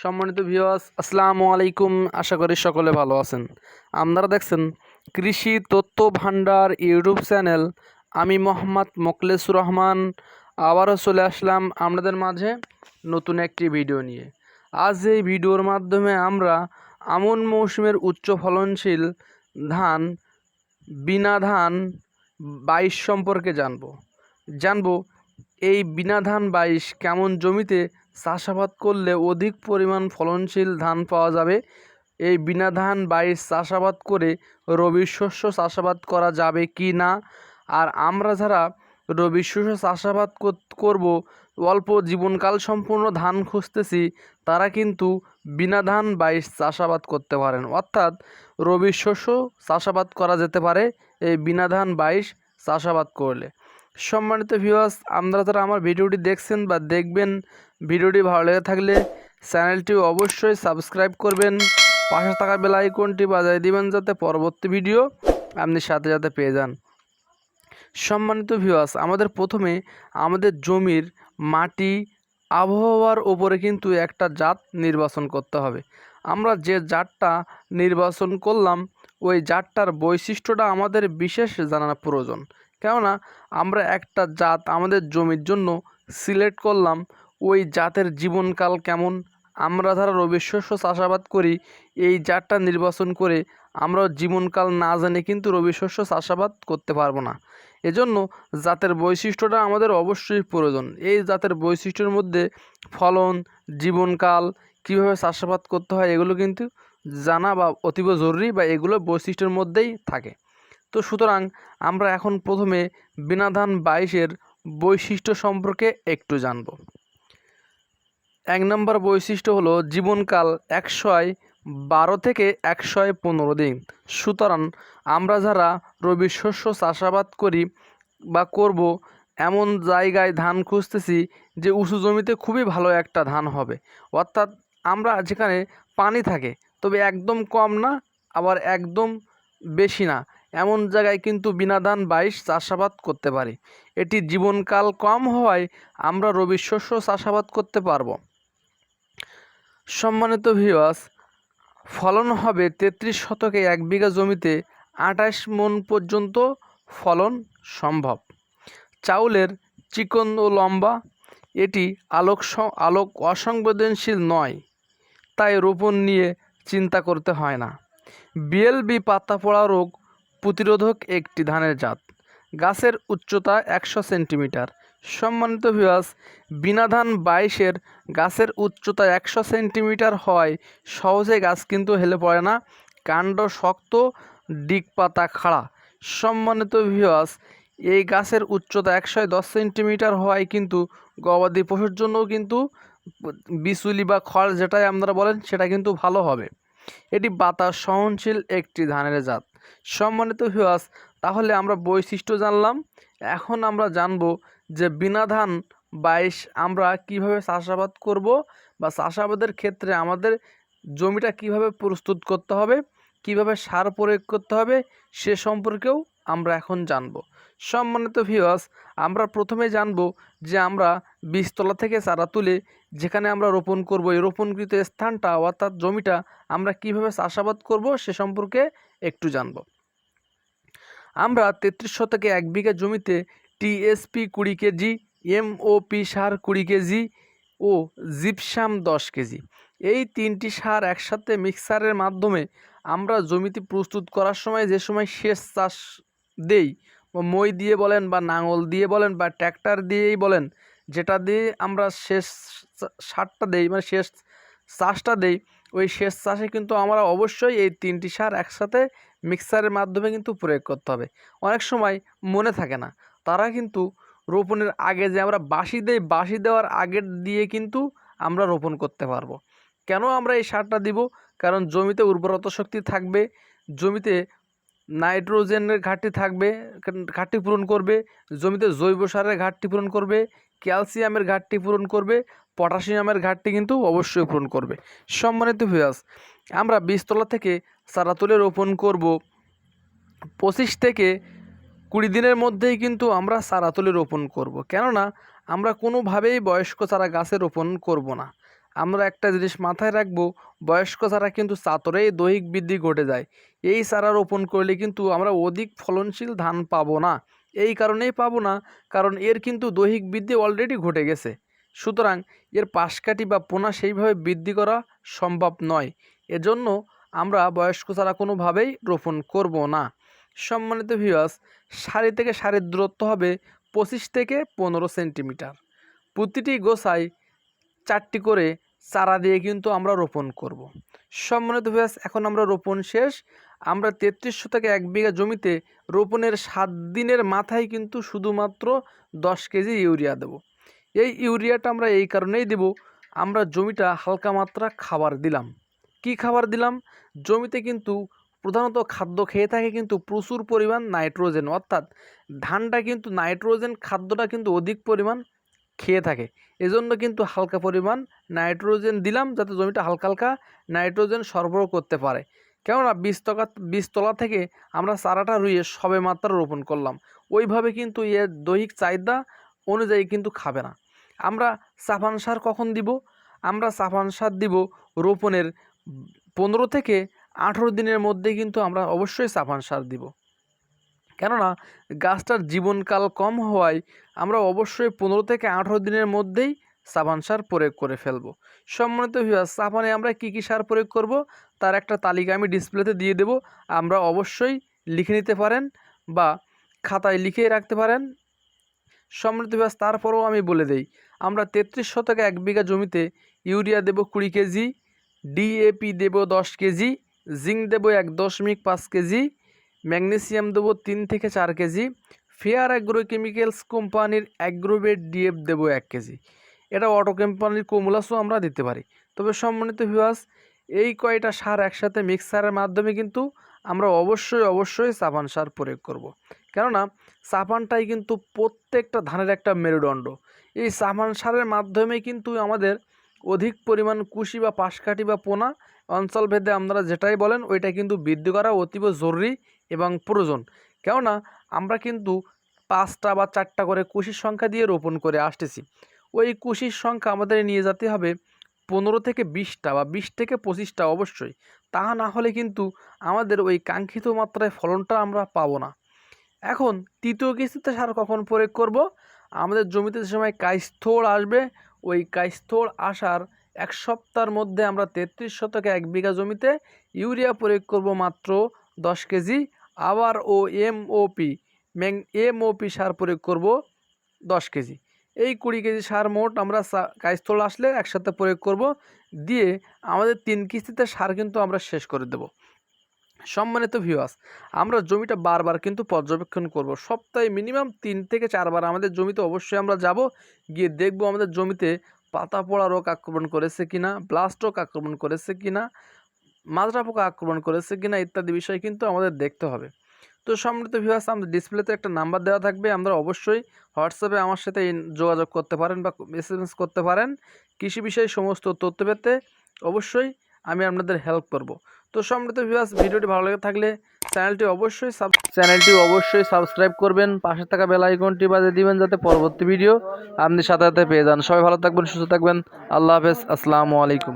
সম্মানিত ভিউয়ার্স আসসালামু আলাইকুম। আশা করি সকলে ভালো আছেন। আপনারা দেখছেন কৃষি তথ্য ভান্ডার ইউটিউব চ্যানেল। আমি মোহাম্মদ মোকলেসুর রহমান। আবারও চলে আসলাম আপনাদের মাঝে নতুন একটি ভিডিও নিয়ে। আজ এই ভিডিওর মাধ্যমে আমরা আমন মৌসুমের উচ্চ ফলনশীল ধান, বিনা ধান বাইশ সম্পর্কে জানব। জানব এই বিনা ধান বাইশ কেমন জমিতে চাষাবাদ করলে অধিক পরিমাণ ফলনশীল ধান পাওয়া যাবে। এই বিনা ধান বাইশ চাষাবাদ করে রবি শস্য চাষাবাদ করা যাবে কি না? আর আমরা যারা রবি শস্য চাষাবাদ কর- করব, অল্প জীবনকাল সম্পূর্ণ ধান খুঁজতেছি, তারা কিন্তু বিনা ধান বাইশ চাষাবাদ করতে পারেন। অর্থাৎ রবি শস্য চাষাবাদ করা যেতে পারে, এই বিনা ধান বাইশ চাষাবাদ করলে। সম্মানিত ভিউয়ার্স আপনারা যারা আমার ভিডিওটি দেখছেন বা দেখবেন ভিডিওটি ভালো লেগে থাকলে চ্যানেলটি অবশ্যই সাবস্ক্রাইব করবেন। পাশে থাকা বেল আইকনটি বাজায় দিবেন যাতে পরবর্তী ভিডিও আপনি সাথে সাথে পেয়ে যান। সম্মানিত ভিউয়ার্স আমাদের প্রথমে আমাদের জমির মাটি, আবহাওয়ার ওপরে কিন্তু একটা জাত নির্বাচন করতে হবে। আমরা যে জাতটা নির্বাচন করলাম, ওই জাতটার বৈশিষ্ট্যটা আমাদের বিশেষ জানা প্রয়োজন। কেননা, আমরা একটা জাত আমাদের জমির জন্য সিলেক্ট করলাম ওই জাতের জীবনকাল কেমন? আমরা যারা রবি শস্য চাষাবাদ করি, এই জাতটা নির্বাচন করে আমরা জীবনকাল না জানে কিন্তু রবি শস্য চাষাবাদ করতে পারব না। এজন্য জাতের বৈশিষ্ট্যটা আমাদের অবশ্যই প্রয়োজন। এই জাতের বৈশিষ্ট্যের মধ্যে ফলন, জীবনকাল, কীভাবে চাষাবাদ করতে হয় এগুলো কিন্তু জানা বা অতীব জরুরি বা এগুলো বৈশিষ্ট্যের মধ্যেই থাকে। তো সুতরাং আমরা এখন প্রথমে বিনাধান বাইশের বৈশিষ্ট্য সম্পর্কে একটু জানব। এক নম্বর বৈশিষ্ট্য হলো জীবনকাল একশয় বারো থেকে একশয় পনেরো দিন। সুতরাং আমরা যারা রবি শস্য চাষাবাদ করি বা করব, এমন জায়গায় ধান খুঁজতেছি যে উঁচু জমিতে খুবই ভালো একটা ধান হবে। অর্থাৎ আমরা যেখানে পানি থাকে, তবে একদম কম না, আবার একদম বেশি না। এমন জায়গায় কিন্তু বিনা ধান বাইশ চাষাবাদ করতে পারি। এটি জীবনকাল কম হওয়ায় আমরা রবি শস্য চাষাবাদ করতে পারব। সম্মানিত ভিউয়ার্স ফলন হবে তেত্রিশ শতকে এক বিঘা জমিতে আঠাশ মন পর্যন্ত ফলন সম্ভব। চাউলের চিকন ও লম্বা, এটি আলোক আলোক অসংবেদনশীল নয়, তাই রোপণ নিয়ে চিন্তা করতে হয় না। বিএলবি পাতা পড়া রোগ প্রতিরোধক একটি ধানের জাত। গাছের উচ্চতা একশো সেন্টিমিটার। সম্মানিত ভিউয়ার্স বিনা ধান বাইশের গাছের উচ্চতা একশো সেন্টিমিটার হয়। সহজে গাছ কিন্তু হেলে পড়ে না, কাণ্ড শক্ত ডিগ পাতা খাড়া। সম্মানিত ভিউয়ার্স এই গাছের উচ্চতা একশো দশ সেন্টিমিটার হওয়ায় কিন্তু গবাদি পশুর জন্যও কিন্তু বিচুলি বা খড় যেটাই আপনারা বলেন, সেটা কিন্তু ভালো হবে। এটি বাতাস সহনশীল একটি ধানের জাত। সম্মানিত ভিউয়ার্স তাহলে আমরা বৈশিষ্ট্য জানলাম। এখন আমরা জানব যে বিনা ধান বাইশ আমরা কীভাবে চাষাবাদ করব বা চাষাবাদের ক্ষেত্রে আমাদের জমিটা কীভাবে প্রস্তুত করতে হবে, কীভাবে সার প্রয়োগ করতে হবে সে সম্পর্কেও আমরা এখন জানব। সম্মানিত ভিওয়াস আমরা প্রথমে জানব যে আমরা বীজতলা থেকে চারা তুলে যেখানে আমরা রোপণ করব, এই রোপণকৃত স্থানটা অর্থাৎ জমিটা আমরা কীভাবে চাষাবাদ করব সে সম্পর্কে একটু জানব। আমরা তেত্রিশ শতকে এক বিঘা জমিতে টিএসপি কুড়ি কেজি, এমওপি সার কুড়ি কেজি ও জিপসাম দশ কেজি। এই তিনটি সার একসাথে মিক্সারের মাধ্যমে আমরা জমিতে প্রস্তুত করার সময় যে সময় সেচ চাষ দেই মই দিয়ে বলেন, বা নাঙল দিয়ে বলেন, বা ট্র্যাক্টর দিয়েই বলেন, যেটা দিয়ে আমরা শেষ সারটা দেই মানে শেষ চাষটা দেই, ওই শেষ চাষে কিন্তু আমরা অবশ্যই এই তিনটি সার একসাথে মিক্সারের মাধ্যমে কিন্তু প্রয়োগ করতে হবে। অনেক সময় মনে থাকে না তারা কিন্তু রোপণের আগে যে আমরা বাসি দেই বাসি দেওয়ার আগের দিয়ে কিন্তু আমরা রোপণ করতে পারব। কেন আমরা এই সারটা দিব? কারণ জমিতে উর্বরতা শক্তি থাকবে, জমিতে নাইট্রোজেনের ঘাটতি থাকবে ঘাটতি পূরণ করবে, জমিতে জৈব সারের ঘাটতি পূরণ করবে, ক্যালসিয়ামের ঘাটতি পূরণ করবে, পটাশিয়ামের ঘাটতি কিন্তু অবশ্যই পূরণ করবে। সম্মানিত ভিউয়ার্স আমরা বীজতলা থেকে চারা তুলে রোপণ করব পঁচিশ থেকে কুড়ি দিনের মধ্যেই কিন্তু আমরা চারা তুলে রোপণ করব। কেননা, আমরা কোনোভাবেই বয়স্ক চারা গাছে রোপণ করব না। আমরা একটা জিনিস মাথায় রাখব, বয়স্ক চারা কিন্তু চাতরেই দৈহিক বৃদ্ধি ঘটে যায়। এই চারা রোপণ করলে কিন্তু আমরা অধিক ফলনশীল ধান পাবো না। এই কারণেই পাবো না, কারণ এর কিন্তু দৈহিক বৃদ্ধি অলরেডি ঘটে গেছে। সুতরাং, এর পাশকাঠি বা পোনা সেইভাবে বৃদ্ধি করা সম্ভব নয়। এজন্য আমরা বয়স্ক চারা কোনোভাবেই রোপণ করব না। সম্মানিত ভিউয়ার্স সারি থেকে সারির দূরত্ব হবে পঁচিশ থেকে পনেরো সেন্টিমিটার প্রতিটি গোছায় চারটি করে চারা দিয়ে কিন্তু আমরা রোপণ করব। সম্মানিত ভিউয়ার্স এখন আমরা রোপণ শেষ। আমরা তেত্রিশশো থেকে এক বিঘা জমিতে রোপণের সাত দিনের মাথায় কিন্তু শুধুমাত্র দশ কেজি ইউরিয়া দেব। এই ইউরিয়াটা আমরা এই কারণেই দেব, আমরা জমিটা হালকা মাত্রা খাবার দিলাম। কি খাবার দিলাম? জমিতে কিন্তু প্রধানত খাদ্য খেয়ে থাকে কিন্তু প্রচুর পরিমাণ নাইট্রোজেন, অর্থাৎ ধানটা কিন্তু নাইট্রোজেন খাদ্যটা কিন্তু অধিক পরিমাণ খেয়ে থাকে। এজন্য কিন্তু হালকা পরিমাণ নাইট্রোজেন দিলাম যাতে জমিটা হালকা হালকা নাইট্রোজেন সরবরাহ করতে পারে। কেননা বীজতলা বীজতলা থেকে আমরা চারাটা রুইয়ে সবে মাত্রা রোপণ করলাম। ওইভাবে কিন্তু এর দৈহিক চাহিদা অনুযায়ী কিন্তু খাবে না। আমরা সাফান সার কখন দিব? আমরা সাফান সার দিব রোপণের পনেরো থেকে আঠেরো দিনের মধ্যে কিন্তু আমরা অবশ্যই সাফান সার দিব। কেননা, গাছটার জীবনকাল কম হওয়ায় আমরা অবশ্যই পনেরো থেকে আঠেরো দিনের মধ্যেই সাবান সার প্রয়োগ করে ফেলব। সম্মানিত ভিউয়ার সাবানে আমরা কী কী সার প্রয়োগ করব? তার একটা তালিকা আমি ডিসপ্লেতে দিয়ে দেব। আমরা অবশ্যই লিখে নিতে পারেন বা খাতায় লিখে রাখতে পারেন। সম্মানিত ভিউয়ার্স তারপরেও আমি বলে দেই, আমরা তেত্রিশ শতকে এক বিঘা জমিতে ইউরিয়া দেব কুড়ি কেজি ডিএপি দেব দশ কেজি জিঙ্ক দেব এক দশমিক পাঁচ কেজি, ম্যাগনেসিয়াম দেবো তিন থেকে চার কেজি, ফেয়ার অ্যাগ্রো কেমিক্যালস কোম্পানির অ্যাগ্রোবেট ডিএফ দেবো এক কেজি। এটা অটো কোম্পানির কোমুলাসও আমরা দিতে পারি। তবে সম্মানিত ভিউয়ার্স এই কয়টা সার একসাথে মিক্সারের মাধ্যমে কিন্তু আমরা অবশ্যই অবশ্যই সাবান সার প্রয়োগ করব। কেননা সাবানটাই কিন্তু প্রত্যেকটা ধানের একটা মেরুদণ্ড। এই সাবান সারের মাধ্যমে কিন্তু আমাদের অধিক পরিমাণ কুশি বা পাশকাঠি বা পোনা অঞ্চলভেদে আপনারা যেটাই বলেন, ওইটা কিন্তু বৃদ্ধি করা অতীব জরুরি এবং প্রয়োজন। কেননা, আমরা কিন্তু পাঁচটা বা চারটা করে কুশির সংখ্যা দিয়ে রোপণ করে আসতেছি। ওই কুশির সংখ্যা আমাদের নিয়ে যেতে হবে পনেরো থেকে বিশটা বা বিশ থেকে পঁচিশটা অবশ্যই। তা না হলে কিন্তু আমাদের ওই কাঙ্ক্ষিত মাত্রায় ফলনটা আমরা পাবো না। এখন তৃতীয় কিস্তিতে সার কখন প্রয়োগ করব? আমাদের জমিতে যে সময় কাইস্থল আসবে, ওই কাইস্থল আসার এক সপ্তাহের মধ্যে আমরা তেত্রিশ শতকে এক বিঘা জমিতে ইউরিয়া প্রয়োগ করব মাত্র দশ কেজি। আবার ও এমওপি ম্যাং এমওপি সার প্রয়োগ করব দশ কেজি। এই কুড়ি কেজি সার মোট আমরা কাইস্থল আসলে একসাথে প্রয়োগ করব। দিয়ে আমাদের তিন কিস্তিতে সার কিন্তু আমরা শেষ করে দেব। সম্মানিত ভিউয়ার্স আমরা জমিটা বারবার কিন্তু পর্যবেক্ষণ করব। সপ্তাহে মিনিমাম তিন থেকে চারবার আমাদের জমিতে অবশ্যই আমরা যাব, গিয়ে দেখব আমাদের জমিতে পাতা পড়া রোগ আক্রমণ করেছে কিনা ব্লাস্ট রোগ আক্রমণ করেছে কিনা, মাজরা পোকা আক্রমণ করেছে কিনা ইত্যাদি বিষয় কিন্তু আমাদের দেখতে হবে। তো সম্মানিত ভিউয়ার্স আমাদের ডিসপ্লেতে একটা নাম্বার দেওয়া থাকবে, আমরা অবশ্যই হোয়াটসঅ্যাপে আমার সাথে যোগাযোগ করতে পারেন বা এস করতে পারেন। কৃষি বিষয়ে সমস্ত তথ্য পেতে অবশ্যই আমি আপনাদের হেল্প করব। তো সম্মিলিত ভিউয়ার্স ভিডিওটি ভালো লেগে থাকলে চ্যানেলটি অবশ্যই চ্যানেলটি অবশ্যই সাবস্ক্রাইব করবেন, পাশে থাকা বেল আইকনটি বাজে দিবেন যাতে পরবর্তী ভিডিও আপনি সাথে সাথে পেয়ে যান। সবাই ভালো থাকবেন, সুস্থ থাকবেন। আল্লাহ হাফেজ, আসসালামু আলাইকুম।